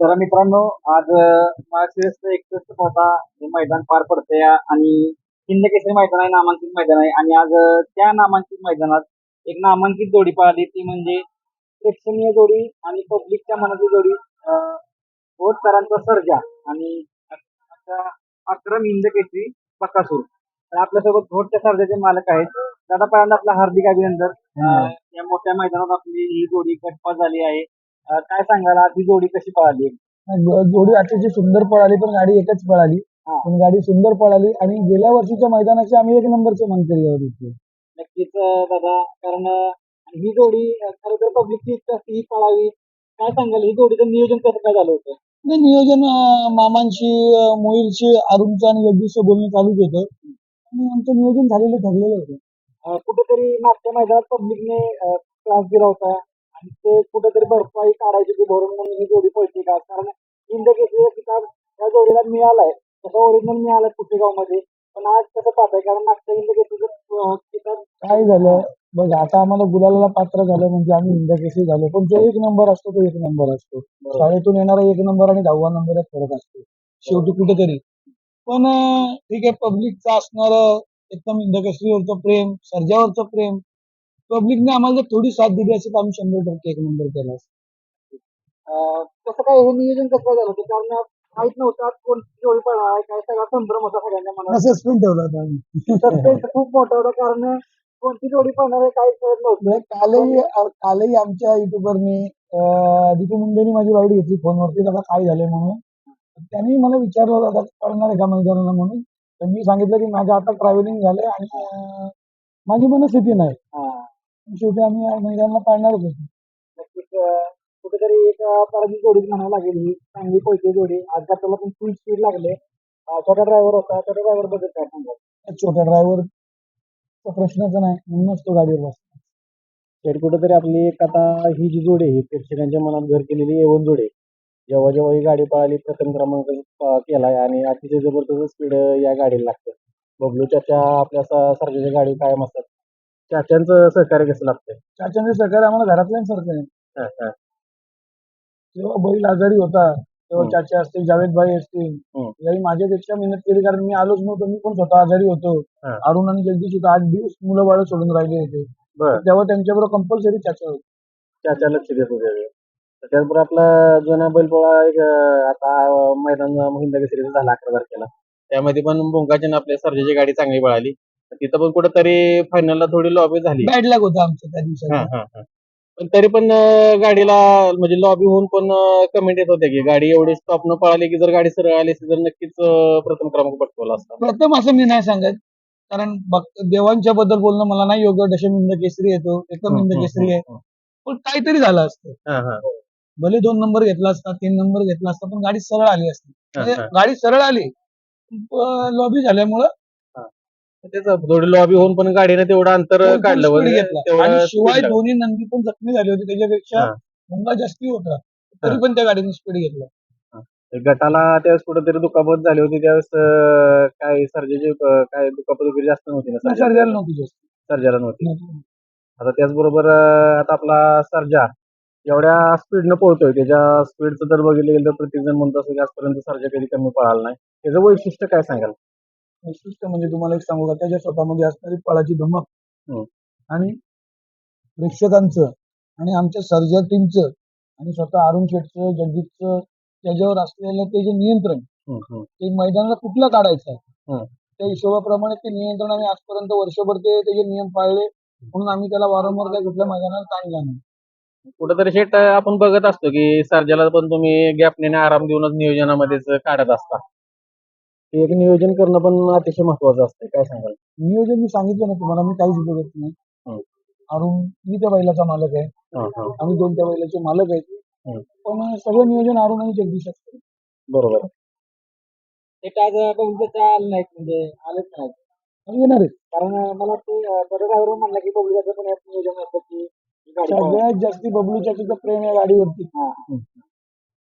तर मित्रांनो आज महाशिरस्त एकसष्ट मोठा हे मैदान पार पडतंय आणि हिंद केसरी मैदान आहे नामांकित मैदान आहे. आणि आज त्या नामांकित मैदानात एक नामांकित जोडी पळाली ती म्हणजे प्रेक्षणीय जोडी आणि पब्लिकच्या मनाची जोडी अं, वोटकरांचा सर्जा आणि अक्रम हिंद केसरी बकासूर. तर आपल्यासोबत घोटच्या सर्जाचे मालक आहेत. दादा पहिल्यांदा आपलं हार्दिक अभिनंदन. या मोठ्या मैदानात आपली ही जोडी गटपास झाली आहे. अं, काय सांगाल? आज ही जोडी कशी पळाली? जोडी अतिशय सुंदर पळाली पण गाडी एकच पळाली. हा. पण गाडी सुंदर पळाली आणि गेल्या वर्षीच्या मैदानाचे आम्ही एक नंबरचे मानकरी आहोत इथे. नक्कीच अं, दादा. कारण अं, ही जोडी अं, खरं तर पब्लिकची इच्छा असते ही पळावी. काय सांगाल? ही जोडीचं नियोजन कसं काय झालं होतं? नियोजन अं, मामांशी अं, मोहिलशी अरुणचं आणि जगदीशचं बोलणं चालूच होतं. आणि आमचं नियोजन झालेलं ठरलेलं होतं. अं, कुठेतरी मागच्या मैदानात पब्लिकने त्रास दिला होता. आणि ते कुठेतरी भरपाई काढायची ती भरून म्हणून ही जोडी पळते का? कारण हिंद केसरीचा किताब या जोडीला मिळालाय. तसं ओरिजिनल मिळालाय कुठेगावमध्ये पण आज कसं पाहताय कारण मागच्या केसरीचं अं, किताब काय झालं? बघ आता आम्हाला गुलाला पात्र झालं म्हणजे आम्ही हिंदकेसरी झालो. पण जो एक नंबर असतो तो एक नंबर असतो. शाळेतून येणारा एक नंबर आणि दहावा नंबर फरक असतो. शेवटी कुठेतरी. पण ठीक आहे पब्लिकचं असणार एकदम हिंदकेसरीवरचं प्रेम सर्जावरचं प्रेम पब्लिकने आम्हाला जर थोडी साथ दिली असेल तर आम्ही शंभर टक्के एक नंबर केला कसं काय हे नियोजन कसं काय झालं होतं? कारण माहीत नव्हतं कोणती जोडी पळणार आहे काय सगळा संभ्रम होता सगळ्यांच्या मनात. सस्पेंड ठेवला होता आम्ही. सस्पेन्स खूप मोठा होता कारण कोणती जोडी पळणार आहे काही कळत नव्हतं. म्हणजे कालही कालही आमच्या युट्यूबरनी दीपू मुंडेनी माझी वाईट घेतली फोनवरती दादा काय झालंय म्हणून. त्यांनी मला विचारलं दादा पळणार आहे का मैदानाला म्हणून. तर मी सांगितलं की माझं आता ट्रॅव्हलिंग झालंय आणि माझी मनस्थिती नाही. शेवटी आम्ही मैदानाला पाळणारच होतो. नक्कीच कुठेतरी एक पराजित जोडीच म्हणावं लागेल ही. चांगली पळते जोडी. आज त्याला पण फुल स्पीड लागले छोटा ड्रायव्हर होता छोट्या ड्रायव्हरबद्दल काय सांगाल? त्या छोट्या ड्रायव्हर प्रश्नच नाही म्हणूनच तो गाडीवर बसला. शेट कुठेतरी आपली एक आता ही जी जोडी आहे ही प्रेक्षकांच्या मनात घर केलेली एवन जोडी. जेव्हा जेव्हा ही गाडी पळाली प्रथम क्रमांक केलाय आणि अतिशय जबरदस्त स्पीड या गाडीला लागतं. बबलू चाचा आपल्या सारख्याच्या गाडी कायम असतात. चाच्यांचं सहकार्य कसं लागतंय चाचांचे सहकार्य आम्हाला घरातल्यांसारखं आहे हा, हा. जेव्हा बैल आजारी होता तेव्हा हम्म. चाचा असतील जावेद भाई असतील हम्म. याही माझ्यापेक्षा मेहनत केली कारण मी आलोच नव्हतो मी पण स्वतः आजारी होतो हा. अरुण आणि जगदीश इथं आठ दिवस मुलं बाळ सोडून राहिले होते बरं तेव्हा त्यांच्याबरोबर कंपल्सरी चाचा होते चाचा लक्ष देत होते. तर त्याचबरोबर आपला जुना बैलपोळा एक अं, आता मैदान हिंद केसरीचा झाला अकरा तारखेला त्यामध्ये पण बोंगाची आपल्या सर्जेची गाडी चांगली पळाली तिथं पण कुठेतरी फायनलला थोडी लॉबी झाली. बॅड लक होतं आमचं त्या हा, हा, हा. पण तरी पण अं, गाडीला म्हणजे लॉबी होऊन पण कमेंट येत होते की गाडी एवढी स्टॉप न पळाली की जर गाडी सरळ आली असती तर नक्कीच अं, प्रथम क्रमांक पटकवला असता. प्रथम असं मी नाही सांगत. कारण भक्त देवांच्या बद्दल बोलणं मला नाही योग्य दशम हिंद केसरी येतो एकदम हिंद केसरी आहे. पण काहीतरी झालं असतं. हा, हा. भले दोन नंबर घेतला असता तीन नंबर घेतला असता पण गाडी सरळ आली असती. म्हणजे हा. गाडी सरळ आली लॉबी झाल्यामुळं थोडी लॉबी होऊन पण गाडीने तेवढं अंतर भरपूर काढलं तेवढं आणि speed शिवाय. दोन्ही नंदी पण जखमी झाली होती त्याच्यापेक्षा हा. मुंगा जास्ती होता. तरी हा. पण त्या गाडीने स्पीड घेतला. गटाला त्यावेळेस कुठेतरी दुखापत झाली होती त्यावेळेस अं, काय सर्जेची अं, काय दुखापत वगैरे जास्त नव्हती ना सर्जाला? नव्हती जास्त. सर्जाला नव्हती. आता त्याचबरोबर अं, आता आपला सर्जा एवढ्या स्पीडनं पळतोय. त्याच्या स्पीडचं जर बघितलं गेलं तर प्रत्येक जण म्हणतो असं की आजपर्यंत सर्जा कधी कमी पळाला नाही. त्याचं वैशिष्ट्य काय सांगाल? वैशिष्ट्य म्हणजे तुम्हाला एक सांगू का त्याच्या स्वतःमध्ये असणारी पळाची धमक. आणि प्रेक्षकांचं आणि आमच्या सर्जा टीमचं आणि स्वतः अरुण शेठचं जगदीशचं त्याच्यावर असलेलं ते जे नियंत्रण. ते मैदानाला कुठलं काढायचं आहे. त्या हिशोबाप्रमाणे ते नियंत्रण आम्ही आजपर्यंत वर्षभर ते त्याचे नियम पाळले म्हणून आम्ही त्याला वारंवार काही कुठल्या मैदानाला ताणला नाही कुठेतरी शेट आपण बघत असतो की सर्जाला पण तुम्ही गॅपने आराम देऊनच नियोजनामध्येच काढत असता एक नियोजन करणं पण अतिशय महत्वाचं असतं काय सांगाल? नियोजन मी सांगितलं ना तुम्हाला मी काहीच बघत नाही. हम्म. अरुण मी त्या बैलाचा मालक आहे. हा, हा. आम्ही दोन त्या बैलाचे मालक आहेत. पण सगळं नियोजन अरुण आणि जगदीश असतं. बरोबर. ते काय आलं नाहीत म्हणजे आलेच नाही आणि येणार आहेत. कारण मला वाटतं बरं ड्रायव्हर म्हणलं की बघूचं पण यात नियोजन असतं की ही गाडी पळवा. सगळ्यात जास्ती बबलूच्या तिथं प्रेम या गाडीवरती. हा.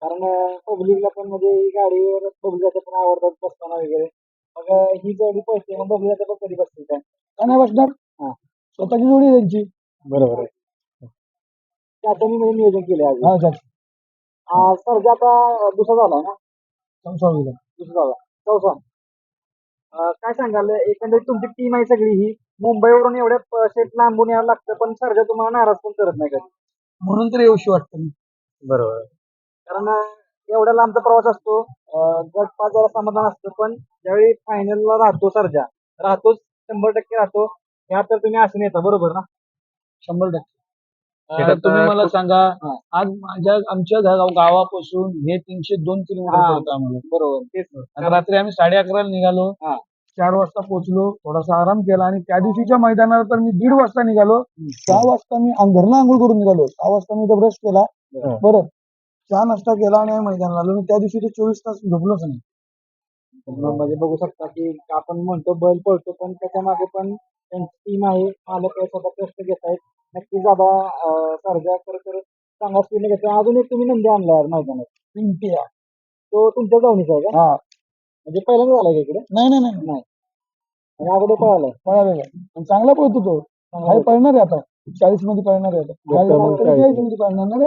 कारण पब्लिकला पण म्हणजे ही गाडीवर बबलूचं पण आवडतात बसताना वगैरे. मग ही जोडी पळते मग बबलूचं पण कधी बसते काय? का नाही बसणार. हा. स्वतःची जोडी आहे त्यांची. बरोबर आहे. त्याच्यानी म्हणजे नियोजन केलं आज. हा सर्जा आता दुसरा झालाय ना? दुसरा झाला. चौसा. अं, काय सांगाल? एकंदरीत तुमची टीम आहे सगळी ही. मुंबईवरून एवढ्या शेट लांबून यावं लागतं पण सर्जा तुम्हाला नाराज पण करत नाही कधी? म्हणून तर येऊशी वाटतं. मी बरोबर कारण अं, एवढ्या लांबचा प्रवास असतो गट पाच जरा समाधान असतं पण ज्यावेळी फायनलला राहतो सर्जा राहतोच शंभर टक्के राहतो ह्या तर तुम्ही असे नेता बरोबर ना? शंभर टक्के. अं, तुम्ही मला सांगा हा. आज माझ्या आमच्या गाव- गावापासून हे तीनशे दोन किलोमीटर हा. पडतं आम्हाला. बरोबर. तेच रात्री आम्ही साडे अकराला निघालो हा. चार वाजता पोहोचलो थोडासा आराम केला आणि त्या दिवशीच्या मैदानावर तर मी दीड वाजता निघालो. सहा वाजता मी अंग- घरनं आंघोळ करून निघालो. सहा वाजता मी ब्रश केला. बरं. चहा नाश्ता केला आणि मैदानाला आलो. मी त्या दिवशी ते चोवीस तास झोपलोच नाही. म्हणजे बघू शकता की आपण म्हणतो बैल पळतो पण त्याच्यामागे पण त्यांची टीम आहे. मालक आहे स्वतः कष्ट घेत आहेत. नक्कीच दादा सर्जा खरं तर चांगला स्पीडने घेतो अजून एक तुम्ही नंदी आणलाय आज मैदानात. पिंट्या. तो तुमच्या जाऊनीचा आहे का? हा. म्हणजे पहिल्यांदा झालाय का इकडे? नाही नाही नाही. नाही. आणि अगोदर पळालाय. पळालेला आणि चांगला पळतो तो. काही पळणार आहे आता. चाळीसमध्ये पळणार आहे आता. त्रेचाळीसमध्ये पळणार ना रे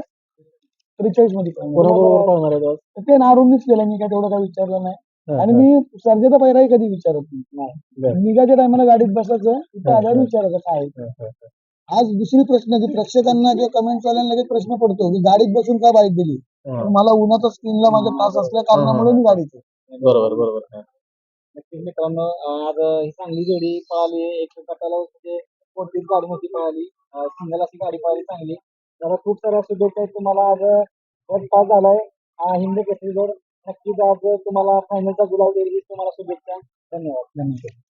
त्रेचाळीसमध्ये कोणाबरोबर आहे तो नारूनच केलं मी काय तेवढं काही विचारलं नाही. आणि मी सर्जेचा पहिराही कधी विचारत नाही. बरं. निघाच्या टायमाला गाडीत बसायचं तिथे आल्यावर विचारायचं काय आहे. आज दुसरी प्रश्न की प्रेक्षकांना किंवा कमेंट वाल्यांना लगेच प्रश्न पडतो की गाडीत बसून का बाईक दिली मला उन्हाचा स्किनला माझा त्रास असल्या कारणामुळे मी गाडीत आहे. बरोबर बरोबर. नक्कीच मित्रांनो अं, आज ही चांगली जोडी पळाली. एक गटाला म्हणजे कोणतीच गाडी नव्हती पळाली. सिंगल अशी गाडी पळाली चांगली. त्याला खूप साऱ्या शुभेच्छा आहेत तुम्हाला आज गट पास झालाय. अं, हिंद केसरी जोड. नक्कीच आज तुम्हाला फायनलचा गुलाब देईल तुम्हाला शुभेच्छा. धन्यवाद. धन्यवाद.